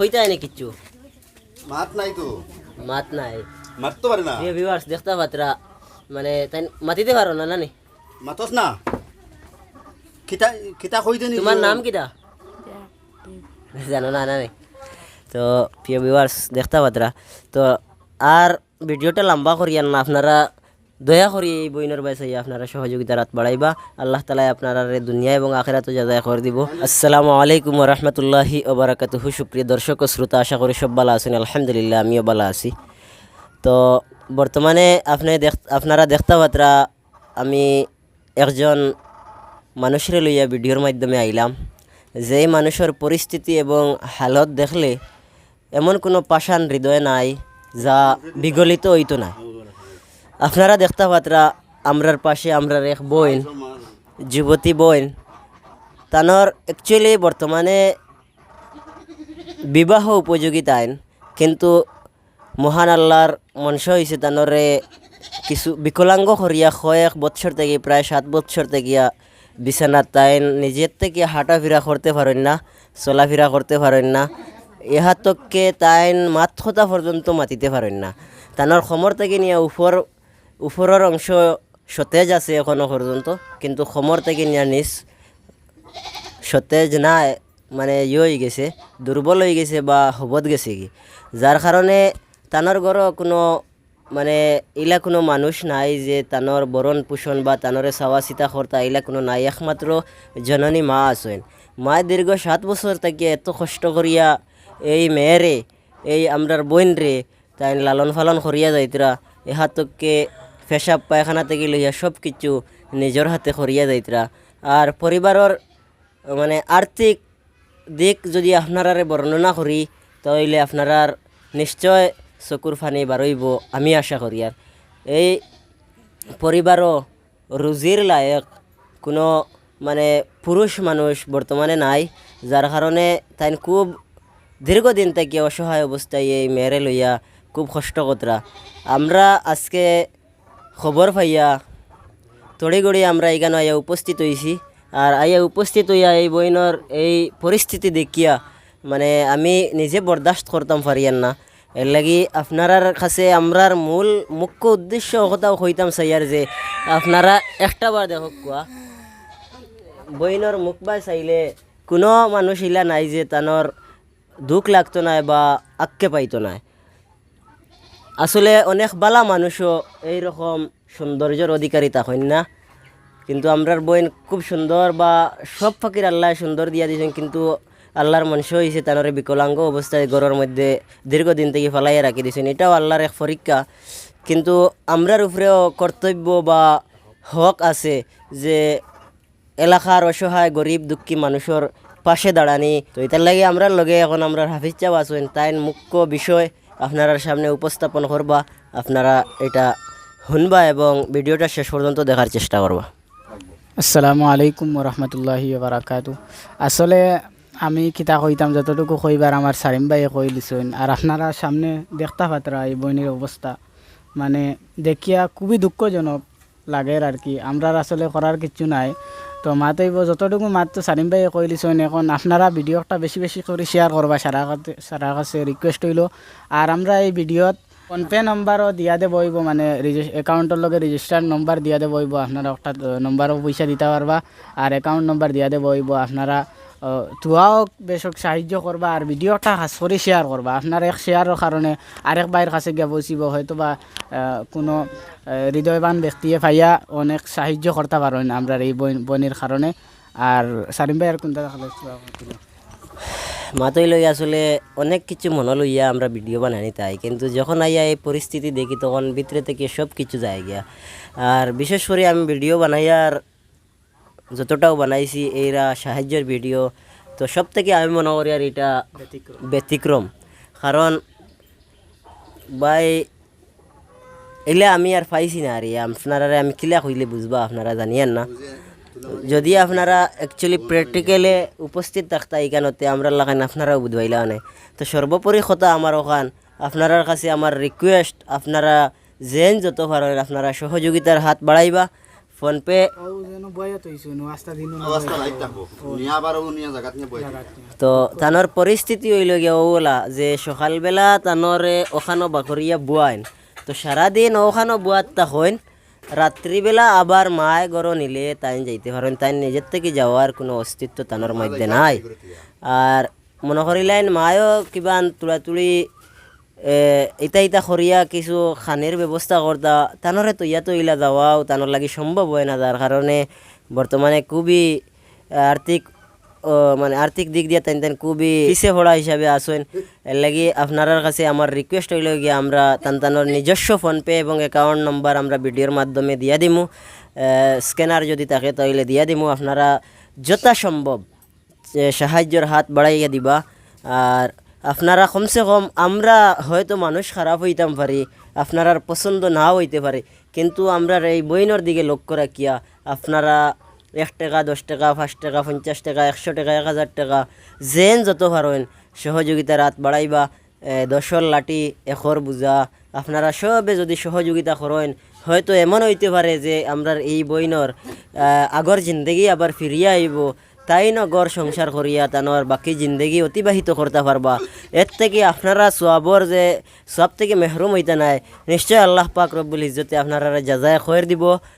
হইতে আইনি কিচ্ছু। মাত নাই তো। মাত নাই। মারতে পারে না। প্রিয় ভিউয়ার্স দেখতে পাত্রা মানে তাই মাতিতে পারো না নানি? মাতস না। খিতা খিতা কই দেনি তোমার নাম কিটা জানো না নানি। তো প্রিয় ভিউয়ার্স দেখতে পাত্রা তো আর ভিডিওটা লম্বা করিয়ান না আপনারা দয়া করি এই বইনের বাইসে আপনারা সহযোগিতা রাত বাড়াইবা। আল্লাহ তালা আপনারা দুনিয়া এবং আখেরাত যাদায় করে দিব। আসসালামু আলাইকুম রহমতুল্লাহি ওবরাকাতুহু সুপ্রিয় দর্শক ও শ্রোতা, আশা করি সব ভালো আছেন। আলহামদুলিল্লাহ, আমিও ভালো আছি। তো বর্তমানে আপনি দেখ, আপনারা দেখতে পাত্রা, আমি একজন মানুষের লইয়া ভিডিওর মাধ্যমে আইলাম। যেই মানুষের পরিস্থিতি এবং হালত দেখলে এমন কোনো পাষাণ হৃদয় নাই, যা বিগলিত হইতো না। আপনারা দেখতে পাত্রা, আমরার পাশে আমরার এক বইন যুবতী বইন তানোর অ্যাকচুয়ালি বর্তমানে বিবাহ উপযোগী তাইন কিন্তু মহান আল্লাহর মনস হয়েছে তানরে কিছু বিকলাঙ্গ করিয়া কয়েক বৎসর থেকে প্রায় সাত বৎসর থেকে বিছানাত তাইন, নিজের থেকে হাঁটাফেরা করতে পারেন না, চলাফেরা করতে পারেন না ইহাতককে তাইন মাত পর্যন্ত মাতিতে পারেন না। তানোর খমর থেকে নিয়ে উপর উপরের অংশ সতেজ আছে এখনও পর্যন্ত, কিন্তু খমর থেকে নিয়ে নিচ সতেজ না মানে ইয়ে হয়ে গেছে, দুর্বল হয়ে গেছে বা হবত গেছে কি। যার কারণে তানোর ঘরও কোনো মানে ইলা কোনো মানুষ নাই যে তানোর বরণ পোষণ বা তানরে চাওয়া চিতা কর্তা ইলা কোনো নাই। একমাত্র জননী মা আছেন। মা দীর্ঘ সাত বছর থেকে এত কষ্ট করিয়া এই মেয়েরে এই আমরার বোন রে তাই লালন পালন করিয়া যাইতরা এহাতকে পেশাব পায়খানা থেকে লইয়া সব কিছু নিজের হাতে করিয়া যাইতরা। আর পরিবারের মানে আর্থিক দিক যদি আপনারারে বর্ণনা করি, তাহলে আপনারার নিশ্চয় চকুর ফানি বারইব আমি আশা করি। আর এই পরিবারও রুজির লায়ক, কোনো মানে পুরুষ মানুষ বর্তমানে নাই, যার কারণে তাই খুব দীর্ঘদিন থেকে অসহায় অবস্থায় এই মেয়েরে লইয়া খুব কষ্ট কতরা। আমরা আজকে খবর পাইয়া তড়িগড়ি আমরা এখানে আইয়া উপস্থিত হয়েছি আর আইয়া উপস্থিত হইয়া এই বইনের এই পরিস্থিতি দেখিয়া মানে আমি নিজে বরদাস্ত করতাম পারিয়ান না এর লাগি আপনারার কাছে আমরার মূল মুখ্য উদ্দেশ্য কথাও হইতাম চাইয়ার যে আপনারা একটা বার দেখক কোয়া বইনের মুখ বাই চাইলে কোনো মানুষ ইলা নাই যে তানোর দুঃখ লাগতো নাই বা আক্কে পাইতো নাই। আসলে অনেক বালা মানুষও এইরকম সৌন্দর্যের অধিকারী তখন না। কিন্তু আমরার বইন খুব সুন্দর বা সব ফাঁকির আল্লাহ সুন্দর দিয়া দিয়েছেন কিন্তু আল্লাহর মনস হয়েছে তানরে বিকলাঙ্গ অবস্থায় ঘরের মধ্যে দীর্ঘদিন থেকে ফেলাইয়া রাখি দিয়েছেন এটাও আল্লাহর এক পরীক্ষা। কিন্তু আমরার উপরেও কর্তব্য বা হক আছে যে এলাকার অসহায়, গরিব, দুঃখী মানুষের পাশে দাঁড়ানি। তো এটার লাগে আমরা লগে এখন আমরা হাফিজ চাও আছেন তাই মুখ্য বিষয় আপনার সামনে উপস্থাপন করবা, আপনারা এটা শুনবা এবং ভিডিওটা শেষ পর্যন্ত দেখার চেষ্টা করবা। আসসালামু আলাইকুম রহমতুল্লাহি বারাকাতু আসলে আমি কিতা কইতাম, যতটুকু কইবার আমার সারিম ভাইয়ে কই দিছেন আর আপনারা সামনে দেখতা পাত্রা এই বইনের অবস্থা। মানে দেখিয়া খুবই দুঃখজনক লাগে আর কি। আমরা আসলে করার কিছু নাই। তো মাতে যতটুকু মাত্র সারিম ভাই কইলিছেন এখন আপনারা ভিডিওটা বেশি বেশি করে শেয়ার করবা সারা সারা কাছে রিকোয়েস্ট হইল। আর আমরা এই ভিডিওত ফোনপে নম্বরও দিয়া দে বইব মানে একাউন্টের লগে রেজিস্টার নম্বর দিয়া দে বইব, আপনারা একটা নম্বরও পয়সা দিতে পারবা, আর অ্যাকাউন্ট নম্বর দিয়া দে বইব, আপনারা তুয়াও বেশক সাহায্য করবা, আর ভিডিওটা খাস করে শেয়ার করবা, আপনার এক শেয়ারের কারণে আরেক বাইরের কাছে গিয়ে বসিব হয়তো বা কোনো হৃদয়বান ব্যক্তিয়ে পাইয়া অনেক সাহায্য করতে পারেন আমরা এই বইনের কারণে আর সারিম ভাই আর কোনটা মাতই লই আসলে অনেক কিছু মনে লইয়া আমরা ভিডিও বানানি তাই। কিন্তু যখন আইয়া এই পরিস্থিতি দেখি তখন ভিতরে থেকে সব কিছু যায় গিয়া। আর বিশেষ করে আমি ভিডিও বানাইয়ার যতটাও বানাইছি এইরা সাহায্যের ভিডিও তো সব থেকে আমি মনে করি আর এটা ব্যতিক্রম। কারণ বাই এলে আমি আর পাইছি না আর আপনারা আমি কিলা কইলে বুঝবা আপনারা জানিয়েন না। যদি আপনারা অ্যাকচুয়ালি প্র্যাকটিক্যালে উপস্থিত থাকতা এখানতে আমরা লাগান আপনারাও বুঝবাইলা না তো সর্বোপরি কথা আমার ওখান আপনার কাছে আমার রিকোয়েস্ট আপনারা যেন যত পারেন আপনারা সহযোগিতার হাত বাড়াইবা ফোনপে তো তানোর পরিস্থিতি হইল গিয়া ওলা যে সকালবেলা তানোরে ওখানো বাকরিয়া বুয়াইন তো সারাদিন ওখানো বুয়াত হইন। রাত্রিবেলা আবার মায় গরো নিলে তাই যাইতে পারেন তাই নিজের থেকে যাওয়ার কোনো অস্তিত্ব তানোর মধ্যে নাই। আর মনে করিলেন মায়ও কিবা তুলাতুলি ইতা ইতা খরিয়া কিছু খানের ব্যবস্থা করতা তানরে তো ইয়া তো ইলা যাওয়াও তানোর লাগি সম্ভব হয় না। যার কারণে বর্তমানে খুবই আর্থিক মানে আর্থিক দিক দিয়ে তেন তেন খুবই পিছিয়ে পড়া হিসাবে আসেন। এর লাগি আপনার কাছে আমার রিকোয়েস্ট হইল গিয়ে আমরা তান তানোর নিজস্ব ফোনপে এবং অ্যাকাউন্ট নম্বর আমরা ভিডিওর মাধ্যমে দিয়া দিমু। স্ক্যানার যদি থাকে তাহলে দিয়া দিমু। আপনারা যথাসম্ভব সাহায্যের হাত বাড়াইয়া দিবা। আর আপনারা কমসে কম আমরা হয়তো মানুষ খারাপ হইতাম পারি আপনার পছন্দ নাও হইতে পারে। কিন্তু আমরা এই বইনের দিকে লক্ষ্য রাখিয়া আপনারা এক টাকা, দশ টাকা, পাঁচ টাকা, পঞ্চাশ টাকা, একশো টাকা, এক হাজার টাকা। যেন যত পারেন সহযোগিতার হাত বাড়াইবা দশর লাঠি, এখর বুঝা আপনারা সবে যদি সহযোগিতা করেন, হয়তো এমন হইতে পারে যে আমরা এই বইনর আগর জিন্দগি আবার ফিরিয়া আইব। তাই ন গড় সংসার করিয়া তানোর বাকি জিন্দগি অতিবাহিত করতে পারবা। এর থেকে আপনারা সোয়াবর যে সব থেকে মেহরুম হইতে নাই, নিশ্চয় আল্লাহ পাক রব্বুল ইজ্জতে আপনারা যাজায় খয়ের দিব।